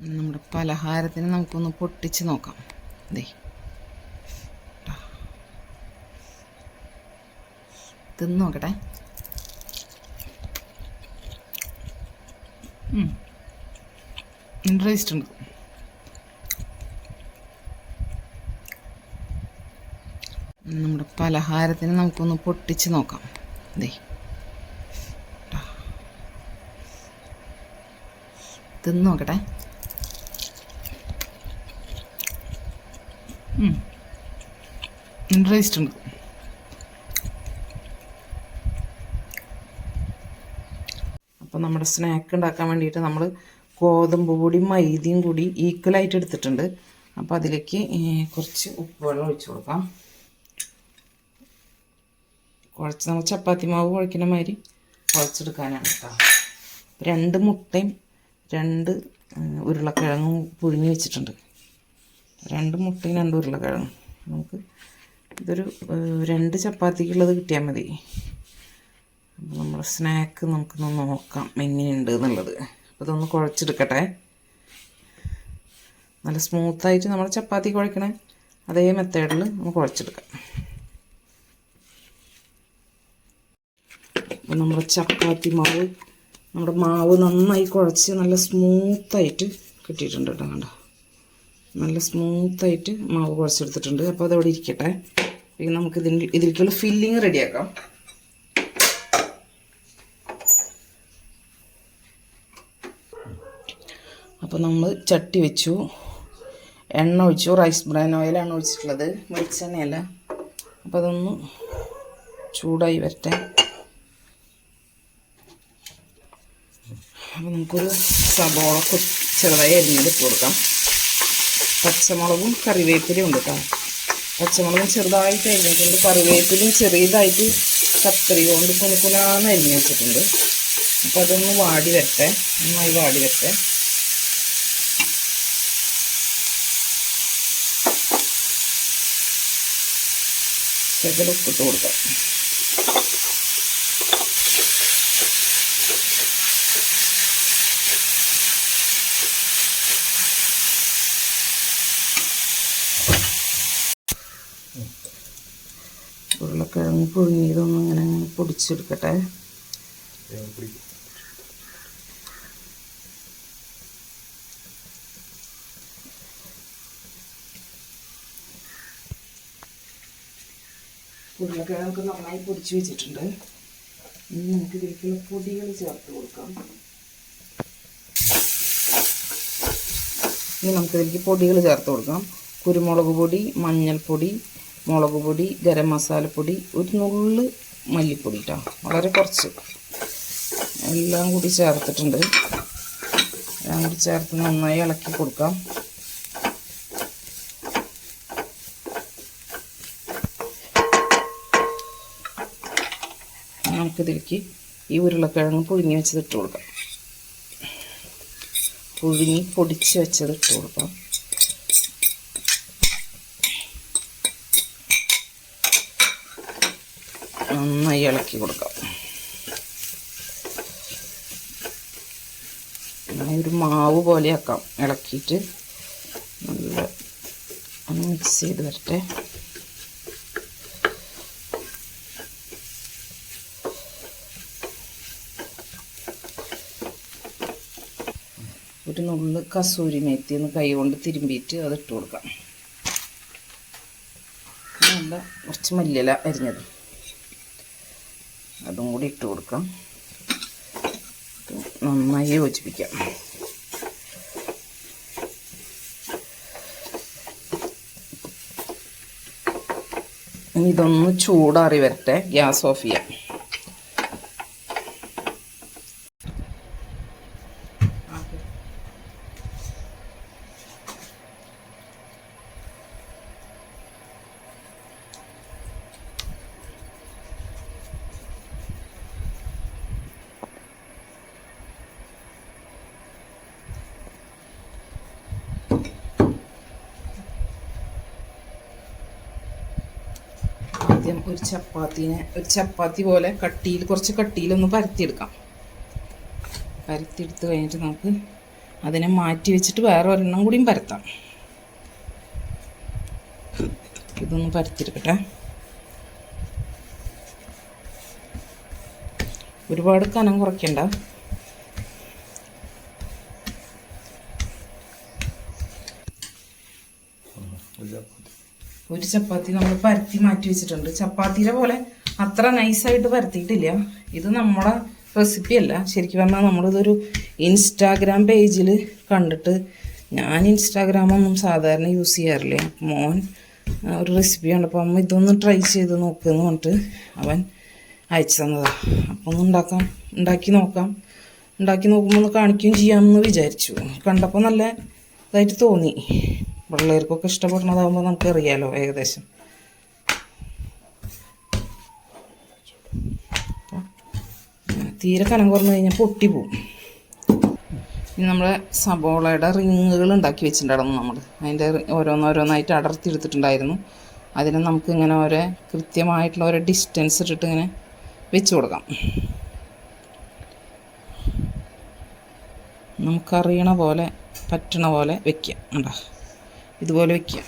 നമ്മുടെ പലഹാരത്തിന് നമുക്കൊന്ന് പൊട്ടിച്ച് നോക്കാം. ദേ. തിന്ന് നോക്കട്ടെ. ഇൻട്രസ്റ്റ് ഉണ്ട്. നമ്മുടെ പലഹാരത്തിന് നമുക്കൊന്ന് പൊട്ടിച്ച് നോക്കാം. ദേ. തിന്ന് നോക്കട്ടെ. ടേസ്റ്റ് ഉണ്ട്. അപ്പോൾ നമ്മുടെ സ്നാക്ക് ഉണ്ടാക്കാൻ വേണ്ടിയിട്ട് നമ്മൾ ഗോതമ്പ് പൊടിയും മൈദയും കൂടി ഈക്വലായിട്ട് എടുത്തിട്ടുണ്ട്. അപ്പോൾ അതിലേക്ക് കുറച്ച് ഉപ്പ് വെള്ളം ഒഴിച്ച് കൊടുക്കാം. കുഴച്ച് നമ്മൾ ചപ്പാത്തി മാവ് കുഴക്കുന്ന മാതിരി കുഴച്ചെടുക്കാനാണ് കേട്ടോ രണ്ട് മുട്ടയും രണ്ട് ഉരുളക്കിഴങ്ങും പുഴുങ്ങി വെച്ചിട്ടുണ്ട്. രണ്ട് മുട്ടയും രണ്ട് ഉരുളക്കിഴങ്ങും. നമുക്ക് ഇതൊരു രണ്ട് ചപ്പാത്തിക്കുള്ളത് കിട്ടിയാൽ മതി. അപ്പോൾ നമ്മുടെ സ്നാക്ക് നമുക്കൊന്ന് നോക്കാം എങ്ങനെയുണ്ട് എന്നുള്ളത്. അപ്പോൾ ഇതൊന്ന് കുഴച്ചെടുക്കട്ടെ. നല്ല സ്മൂത്തായിട്ട് നമ്മൾ ചപ്പാത്തി കുഴക്കണേ. അതേ മെത്തേഡിൽ നമുക്ക് കുഴച്ചെടുക്കാം. അപ്പോൾ നമ്മുടെ ചപ്പാത്തി മാവ് നമ്മുടെ മാവ് നന്നായി കുഴച്ച് നല്ല സ്മൂത്തായിട്ട് കിട്ടിയിട്ടുണ്ട് കേട്ടോ കണ്ടോ. നല്ല സ്മൂത്തായിട്ട് മാവ് കുഴച്ചെടുത്തിട്ടുണ്ട്. അപ്പോൾ അതവിടെ ഇരിക്കട്ടെ. പിന്നെ നമുക്ക് ഇതിന് ഇതിലേക്കുള്ള ഫില്ലിങ് റെഡിയാക്കാം അപ്പോൾ നമ്മൾ ചട്ടി വെച്ചു. എണ്ണ ഒഴിച്ചു. റൈസ് ബ്രാൻ ഓയിലാണ് ഒഴിച്ചിട്ടുള്ളത്. വെളിച്ചെണ്ണയല്ല. അപ്പോൾ അതൊന്ന് ചൂടായി വരട്ടെ. അപ്പോൾ നമുക്കൊരു സബോള ചെറുതായി അരിഞ്ഞത് ഇട്ട് കൊടുക്കാം. പച്ചമുളകും കറിവേപ്പിലയും ഉണ്ട് കേട്ടോ പച്ചമുളകും ചെറുതായിട്ട് അരിഞ്ഞിട്ടുണ്ട്. കറിവേപ്പിലയും ചെറിയതായിട്ട് കത്തരി കൊണ്ട് കുനുക്കുനാന്ന് അരിഞ്ഞ് വെച്ചിട്ടുണ്ട്. അപ്പോൾ അതൊന്ന് വാടി വരട്ടെ. നന്നായി വാടി വരട്ടെ. ഉപ്പിട്ട് കൊടുക്കാം. ഉരുളക്കിഴങ്ങ് പുഴുങ്ങിയതൊന്നും ഇങ്ങനെ അങ്ങനെ പൊടിച്ചെടുക്കട്ടെ. ഉരുളക്കിഴങ്ങൊക്കെ നന്നായി പൊടിച്ച് വെച്ചിട്ടുണ്ട്. ഇനി നമുക്ക് ഇതിലേക്കുള്ള പൊടികൾ ചേർത്ത് കൊടുക്കാം. ഇനി നമുക്കിതിലേക്ക് പൊടികൾ ചേർത്ത് കൊടുക്കാം. കുരുമുളക് പൊടി മഞ്ഞൾപ്പൊടി മുളക് പൊടി ഗരം മസാലപ്പൊടി ഒരു നുള്ള് മല്ലിപ്പൊടി കേട്ടോ വളരെ കുറച്ച്. എല്ലാം കൂടി ചേർത്തിട്ടുണ്ട്. എല്ലാം കൂടി ചേർത്ത് നന്നായി ഇളക്കി കൊടുക്കാം. നമുക്കിതിലേക്ക് ഈ ഉരുളക്കിഴങ്ങ് പുഴുങ്ങി വെച്ചത് ഇട്ട് കൊടുക്കാം. പുഴുങ്ങി പൊടിച്ച് വെച്ചത് ഇട്ട് കൊടുക്കാം. നന്നായി ഇളക്കി കൊടുക്കാം. ഒരു മാവ് പോലെയാക്കാം. ഇളക്കിയിട്ട് നല്ല ഒന്ന് മിക്സ് ചെയ്ത് വരട്ടെ. ഒരു നുള്ളു കസൂരി മേത്തി ഒന്ന് കൈ കൊണ്ട് തിരുമ്പിയിട്ട് അത് ഇട്ട് കൊടുക്കാം. നല്ല കുറച്ച് മല്ലില അരിഞ്ഞത്. അതും കൂടി ഇട്ട് കൊടുക്കാം. നന്നായി യോജിപ്പിക്കാം. ഇനി ഇതൊന്ന് ചൂടാറി വരട്ടെ. ഗ്യാസ് ഓഫ് ചെയ്യാം. ആദ്യം ഒരു ചപ്പാത്തിനെ ഒരു ചപ്പാത്തി പോലെ കട്ടിയിൽ കുറച്ച് കട്ടിയിലൊന്ന് പരത്തിയെടുക്കാം. പരത്തിയെടുത്ത് കഴിഞ്ഞിട്ട് നമുക്ക് അതിനെ മാറ്റി വെച്ചിട്ട് വേറെ ഒരെണ്ണം കൂടിയും പരത്താം. ഇതൊന്ന് പരത്തിയെടുക്കട്ടെ. ഒരുപാട് കനം കുറയ്ക്കണ്ട. ഒരു ചപ്പാത്തി നമ്മൾ പരത്തി മാറ്റി വെച്ചിട്ടുണ്ട്. ചപ്പാത്തിയുടെ പോലെ അത്ര നൈസായിട്ട് പരത്തിയിട്ടില്ല. ഇത് നമ്മുടെ റെസിപ്പി അല്ല. ശരിക്കും പറഞ്ഞാൽ നമ്മളിതൊരു ഇൻസ്റ്റാഗ്രാം പേജിൽ കണ്ടിട്ട് ഞാൻ ഇൻസ്റ്റാഗ്രാമൊന്നും സാധാരണ യൂസ് ചെയ്യാറില്ല. മോൻ ഒരു റെസിപ്പി കണ്ടപ്പോൾ അമ്മ ഇതൊന്ന് ട്രൈ ചെയ്ത് നോക്കുമെന്ന് പറഞ്ഞിട്ട് അവൻ അയച്ചു തന്നതാണ് അപ്പോൾ ഒന്ന് ഉണ്ടാക്കാം. ഉണ്ടാക്കി നോക്കാം. ഉണ്ടാക്കി നോക്കുമ്പോൾ ഒന്ന് കാണിക്കുകയും ചെയ്യാമെന്ന് വിചാരിച്ചു. കണ്ടപ്പോൾ നല്ല ഇതായിട്ട് തോന്നി. പിള്ളേർക്കൊക്കെ ഇഷ്ടപ്പെടുന്നതാകുമ്പോൾ നമുക്കറിയാലോ ഏകദേശം. തീരെ കനം കുറഞ്ഞു കഴിഞ്ഞാൽ പൊട്ടി പോവും. ഇനി നമ്മളെ സബോളയുടെ റിങ്ങുകൾ ഉണ്ടാക്കി വെച്ചിട്ടുണ്ടായിരുന്നു നമ്മൾ അതിന്റെ ഓരോന്നോരോന്നായിട്ട് അടർത്തി എടുത്തിട്ടുണ്ടായിരുന്നു. അതിനെ നമുക്ക് ഇങ്ങനെ ഓരോ കൃത്യമായിട്ടുള്ള ഓരോ ഡിസ്റ്റൻസ് ഇട്ടിട്ട് ഇങ്ങനെ വെച്ച് കൊടുക്കാം. നമുക്കറിയണ പോലെ പറ്റണ പോലെ വെക്കാം. കണ്ടോ? ഇതുപോലെ വെക്കുക.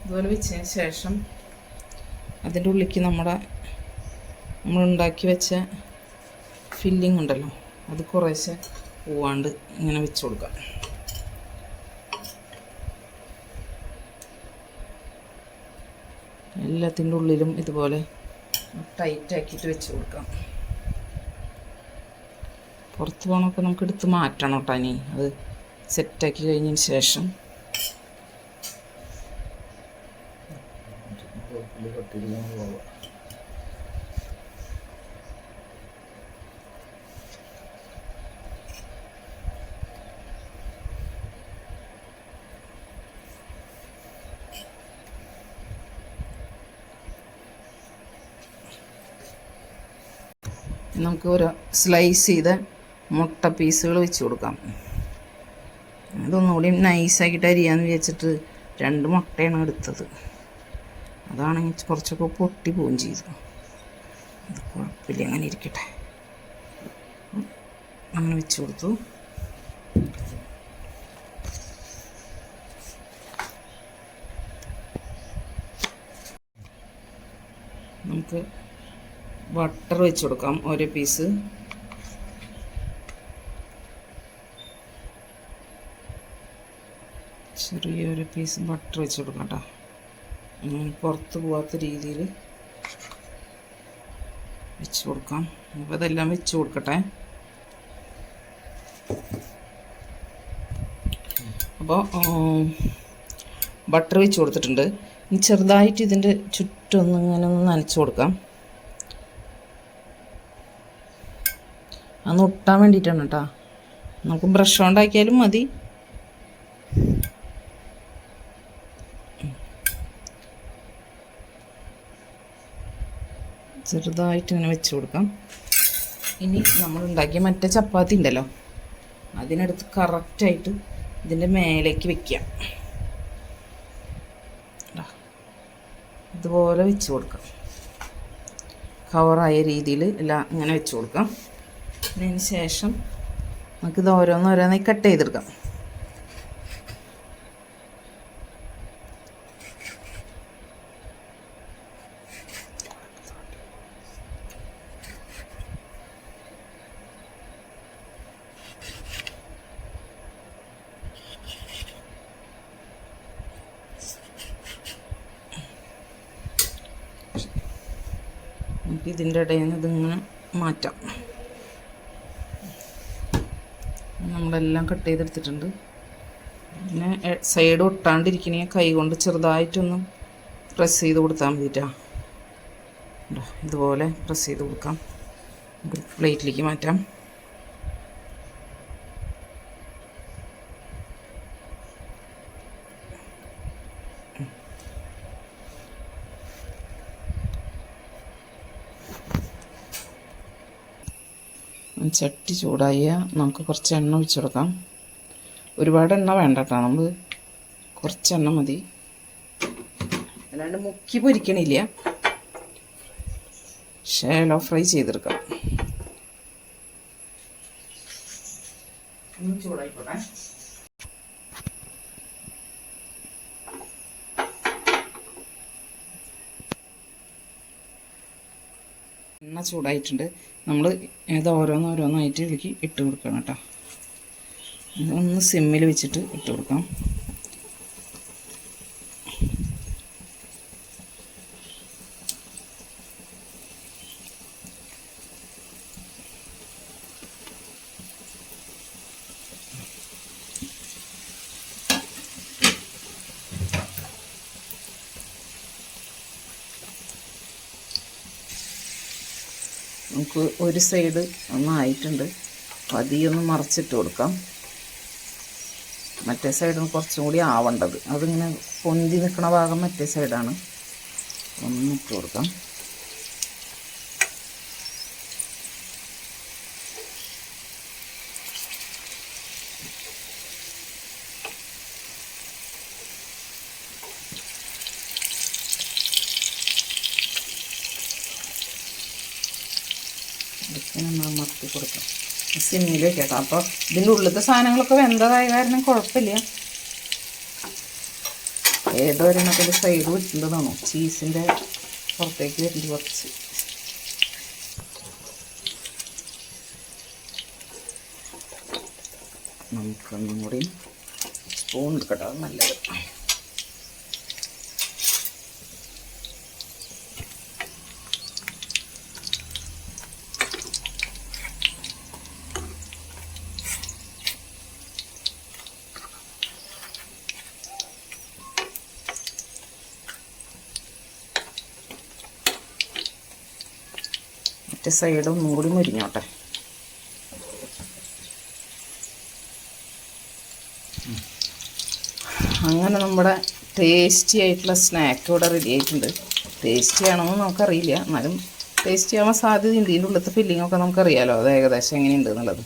ഇതുപോലെ വെച്ചതിന് ശേഷം അതിന്റെ ഉള്ളിലേക്ക് നമ്മുടെ നമ്മൾ ഉണ്ടാക്കി വെച്ച ഫില്ലിംഗ് ഉണ്ടല്ലോ അത് കുറേശ്ശെ പോവാണ്ട് ഇങ്ങനെ വെച്ച് കൊടുക്കാം എല്ലാത്തിന്റെ ഉള്ളിലും ഇതുപോലെ ടൈറ്റ് ആക്കിയിട്ട് വെച്ച് കൊടുക്കാം പുറത്ത് പോകണമൊക്കെ നമുക്ക് എടുത്ത് മാറ്റണം കേട്ടോ ഇനി. അത് സെറ്റാക്കി കഴിഞ്ഞതിന് ശേഷം നമുക്ക് ഒരു സ്ലൈസ് ചെയ്ത മുട്ട പീസുകൾ വെച്ച് കൊടുക്കാം. അതൊന്നുകൂടി നൈസാക്കിയിട്ട് അരിയാന്ന് വിചാരിച്ചിട്ട് രണ്ട് മുട്ടയാണ് എടുത്തത്. അതാണെങ്കിൽ കുറച്ചൊക്കെ പൊട്ടി പോവുകയും ചെയ്തു അത് കുഴപ്പമില്ല അങ്ങനെ ഇരിക്കട്ടെ. അങ്ങനെ വെച്ച് കൊടുത്തു. നമുക്ക് ബട്ടർ വെച്ച് കൊടുക്കാം ഓരോ പീസ് ചെറിയൊരു പീസ് ബട്ടർ വെച്ച് കൊടുക്കാം കേട്ടോ. പുറത്ത് പോവാത്ത രീതിയിൽ വെച്ച് കൊടുക്കാം. അപ്പോൾ ഇതെല്ലാം വെച്ച് കൊടുക്കട്ടെ. അപ്പോൾ ബട്ടർ വെച്ച് കൊടുത്തിട്ടുണ്ട്. ഇനി ചെറുതായിട്ട് ഇതിന്റെ ചുറ്റൊന്നും ഇങ്ങനെ ഒന്ന് നനച്ച് കൊടുക്കാം. അന്ന് ഒട്ടാൻ വേണ്ടിയിട്ടാണ് കേട്ടോ നമുക്ക് ബ്രഷ് കൊണ്ടാക്കിയാലും മതി. ചെറുതായിട്ട് ഇങ്ങനെ വെച്ച് കൊടുക്കാം. ഇനി നമ്മൾ ഉണ്ടാക്കിയ മറ്റേ ചപ്പാത്തി ഉണ്ടല്ലോ അതിനടുത്ത് കറക്റ്റായിട്ട് ഇതിന്റെ മേലേക്ക് വെക്കാം. ഇതുപോലെ വെച്ച് കൊടുക്കാം. കവറായ രീതിയിൽ എല്ലാം ഇങ്ങനെ വെച്ച് കൊടുക്കാം. അതിന് ശേഷം നമുക്കിത് ഓരോന്നോരോന്നായി കട്ട് ചെയ്തെടുക്കാം. ഇതിന്റെ ഇടയിൽ നിന്ന് ഇതിങ്ങനെ മാറ്റാം. നമ്മളെല്ലാം കട്ട് ചെയ്തെടുത്തിട്ടുണ്ട്. പിന്നെ സൈഡ് ഒട്ടാണ്ടിരിക്കണേ കൈ കൊണ്ട് ചെറുതായിട്ടൊന്ന് പ്രസ് ചെയ്ത് കൊടുത്താൽ മതിട്ടാ. ഇതുപോലെ പ്രസ് ചെയ്ത് കൊടുക്കാം. പ്ലേറ്റിലേക്ക് മാറ്റാം. ചട്ടി ചൂടായ നമുക്ക് കുറച്ച് എണ്ണ ഒഴിച്ച് കൊടുക്കാം. ഒരുപാട് എണ്ണ വേണ്ട കേട്ടോ നമ്മൾ കുറച്ച് എണ്ണ മതി. അല്ലാണ്ട് മുക്കി പൊരിക്കണില്ല. ഷേലോ ഫ്രൈ ചെയ്തെടുക്കാം. എണ്ണ ചൂടായിട്ടുണ്ട്. നമ്മൾ ഇത് ഓരോന്നോരോന്നായിട്ട് ഇതിലേക്ക് ഇട്ട് കൊടുക്കണം കേട്ടോ. ഒന്ന് സിമ്മിൽ വെച്ചിട്ട് ഇട്ട് കൊടുക്കാം. നമുക്ക് ഒരു സൈഡ് ഒന്നായിട്ടുണ്ട്. പതിയൊന്ന് മറിച്ചിട്ട് കൊടുക്കാം. മറ്റേ സൈഡിന് കുറച്ചും കൂടി ആവേണ്ടത്. അതിങ്ങനെ പൊന്തി നിൽക്കുന്ന ഭാഗം മറ്റേ സൈഡാണ്. ഒന്നിട്ട് കൊടുക്കാം. നമ്മൾ മത്തി കൊടുക്കാം. സിമ്മിൽ കേട്ടോ അപ്പോൾ ഇതിന്റെ ഉള്ളിലത്തെ സാധനങ്ങളൊക്കെ വെന്തതായ കാരണം കുഴപ്പമില്ല. ഏതോ ഒരെണ്ണത്തിന്റെ സൈഡ് വിട്ടുന്നതാണോ? ചീസിന്റെ പുറത്തേക്ക് വരുന്നത് കുറച്ച്. നമുക്കൊന്നും കൂടി സ്പൂൺ എടുക്കട്ടെ നല്ലത്. മറ്റേ സൈഡ് ഒന്നും കൂടി മുരിഞ്ഞോട്ടെ. അങ്ങനെ നമ്മുടെ ടേസ്റ്റി ആയിട്ടുള്ള സ്നാക്ക് ഇവിടെ റെഡി ആയിട്ടുണ്ട്. ടേസ്റ്റി ആണോന്ന് നമുക്കറിയില്ല. എന്നാലും ടേസ്റ്റി ആവാൻ സാധ്യതയുണ്ട്. ഇതിന്റെ ഉള്ളിലത്തെ ഫില്ലിംഗ് ഒക്കെ നമുക്കറിയാലോ. അത് ഏകദേശം എങ്ങനെയുണ്ട് എന്നുള്ളത്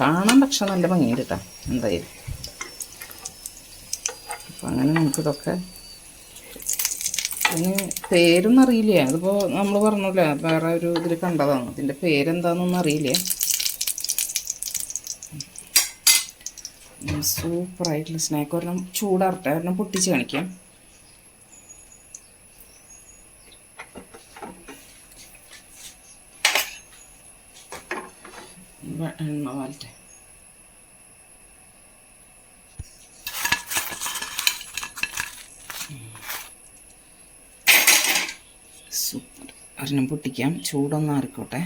കാണാൻ പക്ഷെ നല്ല ഭംഗിയുണ്ട് കേട്ടോ എന്തായാലും. അപ്പം അങ്ങനെ നമുക്കിതൊക്കെ അതിന് പേരൊന്നും അറിയില്ല? അതിപ്പോൾ നമ്മൾ പറഞ്ഞില്ല വേറെ ഒരു ഇതിൽ കണ്ടതാണ്. ഇതിന്റെ പേരെന്താണെന്നൊന്നും അറിയില്ല? സൂപ്പറായിട്ടുള്ള സ്നാക്ക്. ഒരെണ്ണം ചൂടാറട്ടെ. ഒരെണ്ണം പൊട്ടിച്ച് കാണിക്കാം. എണ്ണ വാലട്ടെ ഒരെണ്ണം പൊട്ടിക്കാം. ചൂടൊന്നും ആറിക്കോട്ടെ